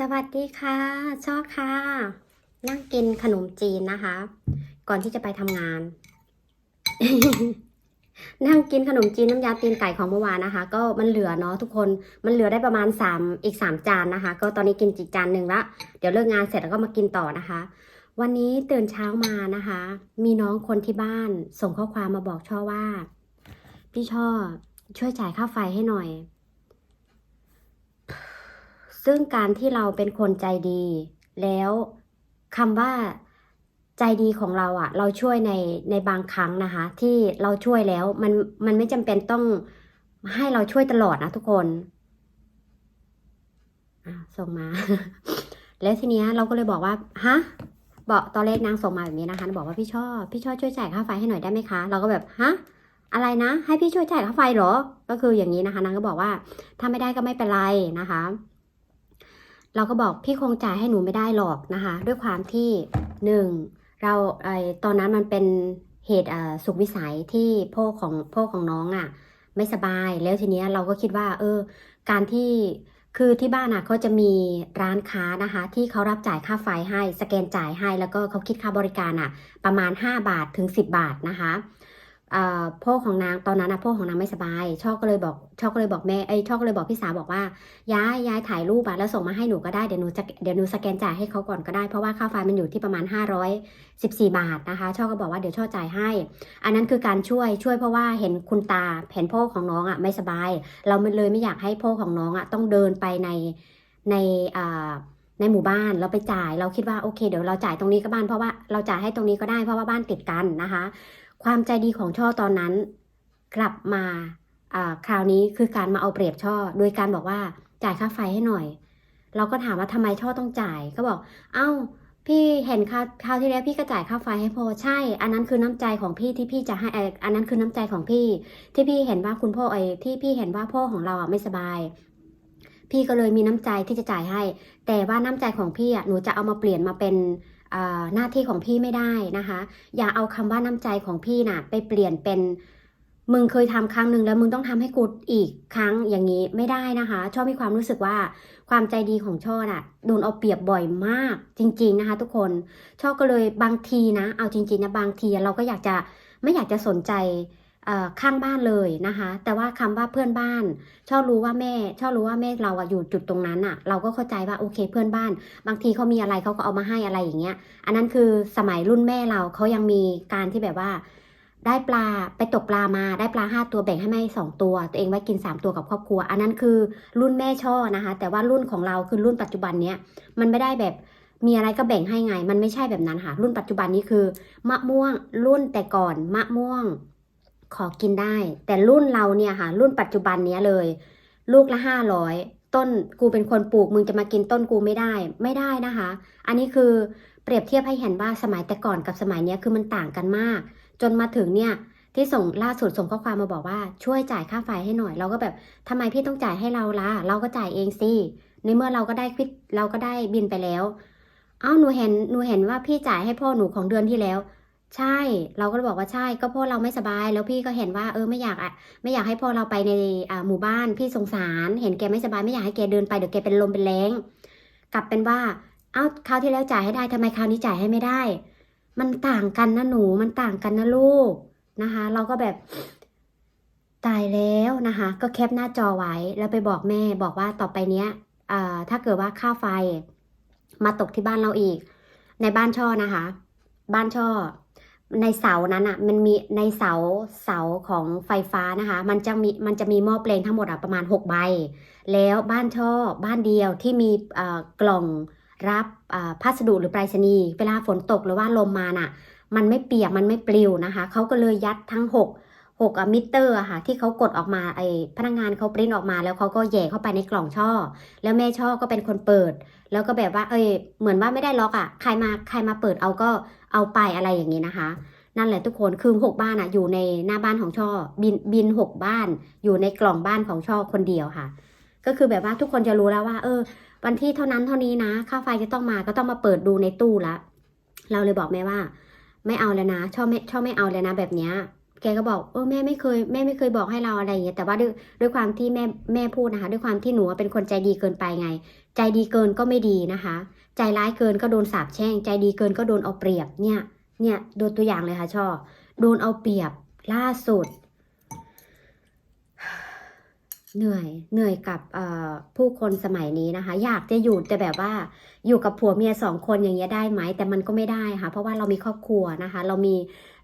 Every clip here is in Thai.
สวัสดีค่ะชอบค่ะ นั่งกินขนมจีนนะคะ ก่อนที่จะไปทำงาน นั่งกินขนมจีนน้ำยาตีนไก่ของเมื่อวานนะคะ ก็มันเหลือเนาะทุกคนมันเหลือได้ประมาณสามอีกสามจานนะคะ ก็ตอนนี้กินจีจานหนึ่งละเดี๋ยวเลิกงานเสร็จแล้วก็มากินต่อนะคะ วันนี้ตื่นเช้ามานะคะ มีน้องคนที่บ้าน ส่งข้อความมาบอกช่อว่า พี่ช่อช่วยจ่ายค่าไฟให้หน่อย ซึ่งการที่เราเป็นคนใจดี แล้วคำว่าใจดีของเราอะ่ะ เราช่วยในในบางครั้งนะคะ ที่เราช่วยแล้วมันมันไม่จำเป็นต้องให้เราช่วยตลอดนะทุกคนส่งมา แล้วทีเนี้ยเราก็เลยบอกว่าฮะบอกตอนแรกนางส่งมาแบบนี้นะคะ บอกว่าพี่ชอบพี่ชอบช่วยจ่ายค่าไฟให้หน่อยได้ไหมคะ เราก็แบบฮะอะไรนะ ให้พี่ช่วยจ่ายค่าไฟเหรอ ก็คืออย่างนี้นะคะ นางก็บอกว่าถ้าไม่ได้ก็ไม่เป็นไรนะคะ เราก็บอกพี่คงจ่ายให้หนูไม่ได้หรอกนะคะ ด้วยความที่หนึ่งเราไอตอนนั้นมันเป็นเหตุสุขวิสัยที่พ่อของพ่อของน้องอะไม่สบายแล้วทีเนี้ยเราก็คิดว่า เออ การที่คือที่บ้านอะเขาจะมีร้านค้านะคะ ที่เขารับจ่ายค่าไฟให้สแกนจ่ายให้ แล้วก็เขาคิดค่าบริการอะ ประมาณ 5 บาทถึง 10 บาทนะคะ พ่อของนางตอนนั้นนะพ่อของนางไม่สบายชอบก็เลยบอกชอบก็เลยบอกแม่ไอ้ยชอบก็เลยบอกพี่สาวบอกว่า ย้ายย้ายถ่ายรูปอะแล้วส่งมาให้หนูก็ได้เดี๋ยวหนูจะเดี๋ยวหนูสแกนจ่ายให้เขาก่อนก็ได้เพราะว่าค่าไฟมันอยู่ที่ประมาณ 514 บาทนะคะช่อก็บอกว่าเดี๋ยวช่อจ่ายให้ อันนั้นคือการช่วยช่วยเพราะว่าเห็นคุณตาเห็นพ่อของน้องอะไม่สบาย เราเลยไม่อยากให้พ่อของน้องอะต้องเดินไปในในอ่าในหมู่บ้านเราไปจ่ายเราคิดว่าโอเคเดี๋ยวเราจ่ายตรงนี้ก็บ้านเพราะว่าเราจ่ายให้ตรงนี้ก็ได้เพราะว่าบ้านติดกันนะคะ ความใจดีของช่อตอนนั้น กลับมาคราวนี้คือการมาเอาเปรียบช่อ โดยการบอกว่าจ่ายค่าไฟให้หน่อย เราก็ถามว่าทำไมช่อต้องจ่ายก็บอก เอ้า พี่เห็นคราวคราวที่แล้วพี่ก็จ่ายค่าไฟให้พอใช่ อันนั้นคือน้ำใจของพี่ที่พี่จะให้อันนั้นคือน้ำใจของพี่ ที่พี่เห็นว่าคุณพ่อไอ้ที่พี่เห็นว่าพ่อของเราอะไม่สบาย พี่ก็เลยมีน้ำใจที่จะจ่ายให้ แต่ว่าน้ำใจของพี่อะหนูจะเอามาเปลี่ยนมาเป็น หน้าที่ของพี่ไม่ได้นะคะ อย่าเอาคำว่าน้ำใจของพี่น่ะ ไปเปลี่ยนเป็นมึงเคยทำครั้งหนึ่งแล้วมึงต้องทำให้กูอีกครั้งอย่างนี้ไม่ได้นะคะ ชอบมีความรู้สึกว่าความใจดีของช่อน่ะโดนเอาเปรียบบ่อยมากจริง ๆนะคะ ทุกคนชอบก็เลยบางทีนะ เอาจริงๆนะบางทีเราก็อยากจะไม่อยากจะสนใจ ข้างบ้านเลยนะคะ แต่ว่าคำว่าเพื่อนบ้านชอบรู้ว่าแม่ชอบรู้ว่าแม่เราอะอยู่จุดตรงนั้นอะเราก็เข้าใจว่าโอเคเพื่อนบ้าน บางทีเขามีอะไรเขาก็เอามาให้อะไรอย่างเงี้ย อันนั้นคือสมัยรุ่นแม่เราเขายังมีการที่แบบว่า ได้ปลาไปตกปลามาได้ปลาห้าตัวแบ่งให้แม่สองตัว ตัวเองไว้กินสามตัวกับครอบครัว อันนั้นคือรุ่นแม่ช่อนะคะ แต่ว่ารุ่นของเราคือรุ่นปัจจุบันเนี้ยมันไม่ได้แบบมีอะไรก็แบ่งให้ไง มันไม่ใช่แบบนั้นค่ะ รุ่นปัจจุบันนี้คือ มะม่วง รุ่นแต่ก่อนมะม่วง ขอกินได้ แต่รุ่นเราเนี่ยค่ะ รุ่นปัจจุบันเนี้ยเลย ลูกละห้าร้อยต้นกูเป็นคนปลูกมึงจะมากินต้นกูไม่ได้ไม่ได้นะคะ อันนี้คือเปรียบเทียบให้เห็นว่าสมัยแต่ก่อนกับสมัยเนี้ยคือมันต่างกันมาก จนมาถึงเนี่ยที่ส่งล่าสุดส่งข้อความมาบอกว่าช่วยจ่ายค่าไฟให้หน่อย เราก็แบบทำไมพี่ต้องจ่ายให้เราล่ะเราก็จ่ายเองสิในเมื่อเราก็ได้คิดเราก็ได้บินไปแล้ว เอ้าหนูเห็นหนูเห็นว่าพี่จ่ายให้พ่อหนูของเดือนที่แล้ว ใช่ เราก็บอกว่าใช่ ก็พ่อเราไม่สบาย แล้วพี่ก็เห็นว่าเออไม่อยากอะไม่อยากให้พ่อเราไปในอ่าหมู่บ้านพี่สงสาร เห็นแกไม่สบายไม่อยากให้แกเดินไปเดี๋ยวแกเป็นลมเป็นแรงกลับเป็นว่าเอ้าคราวที่แล้วจ่ายให้ได้ทำไมคราวนี้จ่ายให้ไม่ได้ มันต่างกันนะหนูมันต่างกันนะลูกนะคะ เราก็แบบตายแล้วนะคะ ก็แคปหน้าจอไว้แล้วไปบอกแม่บอกว่าต่อไปเนี้ยอ่าถ้าเกิดว่าค่าไฟมาตกที่บ้านเราอีก ในบ้านช่อนะคะ บ้านช่อ ในเสานั้นอะมันมีในเสาเสาของไฟฟ้านะคะ มันจะมีมันจะมีหม้อแปลงทั้งหมดอะประมาณ 6 ใบ แล้วบ้านช่อบ้านเดียวที่มีอ่อกล่องรับอ่าพัสดุหรือไปรษณีย์เวลาฝนตกหรือว่าลมมาน่ะ มันไม่เปียกมันไม่ปลิวนะคะเขาก็เลยยัดทั้ง 6 6อะมิเตอร์ค่ะที่เขากดออกมาไอพนักงานเขาปริ้นออกมา แล้วเขาก็แย่เข้าไปในกล่องช่อ แล้วแม่ช่อก็เป็นคนเปิด แล้วก็แบบว่า เอ้ยเหมือนว่าไม่ได้ล็อกอะใครมาใครมาเปิดเอาก็ เอาไปอะไรอย่างนี้นะคะ นั่นแหละทุกคนคือหกบ้านอะอยู่ในหน้าบ้านของช่อบินบินหกบ้าน อยู่ในกล่องบ้านของช่อคนเดียวค่ะ ก็คือแบบว่าทุกคนจะรู้แล้วว่า เออ วันที่เท่านั้นเท่านี้นะค่าไฟจะต้องมาก็ต้องมาเปิดดูในตู้ละเราเลยบอกแม่ว่า ไม่เอาแล้วนะ ช่อไม่ช่อไม่เอาแล้วนะแบบเนี้ย แกก็บอกเออแม่ไม่เคยแม่ไม่เคยบอกให้เราอะไรอย่างเงี้ยแต่ว่าด้วยด้วยความที่แม่แม่พูดนะคะ ด้วยความที่หนูเป็นคนใจดีเกินไปไง ใจดีเกินก็ไม่ดีนะคะ ใจร้ายเกินก็โดนสาบแช่ง ใจดีเกินก็โดนเอาเปรียบเนี่ยเนี่ยโดนตัวอย่างเลยค่ะช่อโดนเอาเปรียบล่าสุด เหนื่อยเหนื่อยกับผู้คนสมัยนี้นะคะ อยากจะอยู่แต่แบบว่าอยู่กับผัวเมียสองคนอย่างเงี้ยได้ไหมแต่มันก็ไม่ได้ค่ะ เพราะว่าเรามีครอบครัวนะคะ เรามี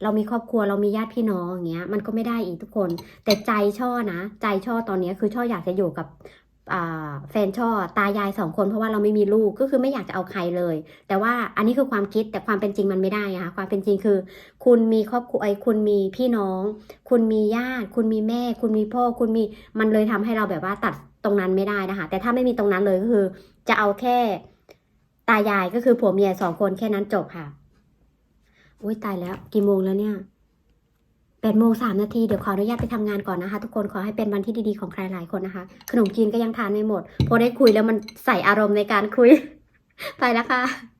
เรามีครอบครัวเรามีญาติพี่น้องอย่างเงี้ยมันก็ไม่ได้อีกทุกคน แต่ใจช่อนะ ใจช่อตอนนี้คือช่ออยากจะอยู่กับ แฟนช่อตายายสองคนเพราะว่าเราไม่มีลูกก็คือไม่อยากจะเอาใครเลย แต่ว่าอันนี้คือความคิดแต่ความเป็นจริงมันไม่ได้อะคะความเป็นจริงคือ คุณมีครอบครัวไอ้คุณมีพี่น้อง คุณมีญาติ คุณมีแม่ คุณมีพ่อ คุณมีมันเลยทำให้เราแบบว่าตัดตรงนั้นไม่ได้นะคะ แต่ถ้าไม่มีตรงนั้นเลยก็คือ จะเอาแค่ตายายก็คือผัวเมียสองคนแค่นั้นจบค่ะอุ้ยตายแล้วกี่โมงแล้วเนี่ย แปดโมงสามนาทีเดี๋ยวขออนุญาตไปทำงานก่อนนะคะ ทุกคนขอให้เป็นวันที่ดีๆของใครหลายคนนะคะ ขนมจีนก็ยังทานไม่หมด พอได้คุยแล้วมันใส่อารมณ์ในการคุย ไปแล้วค่ะ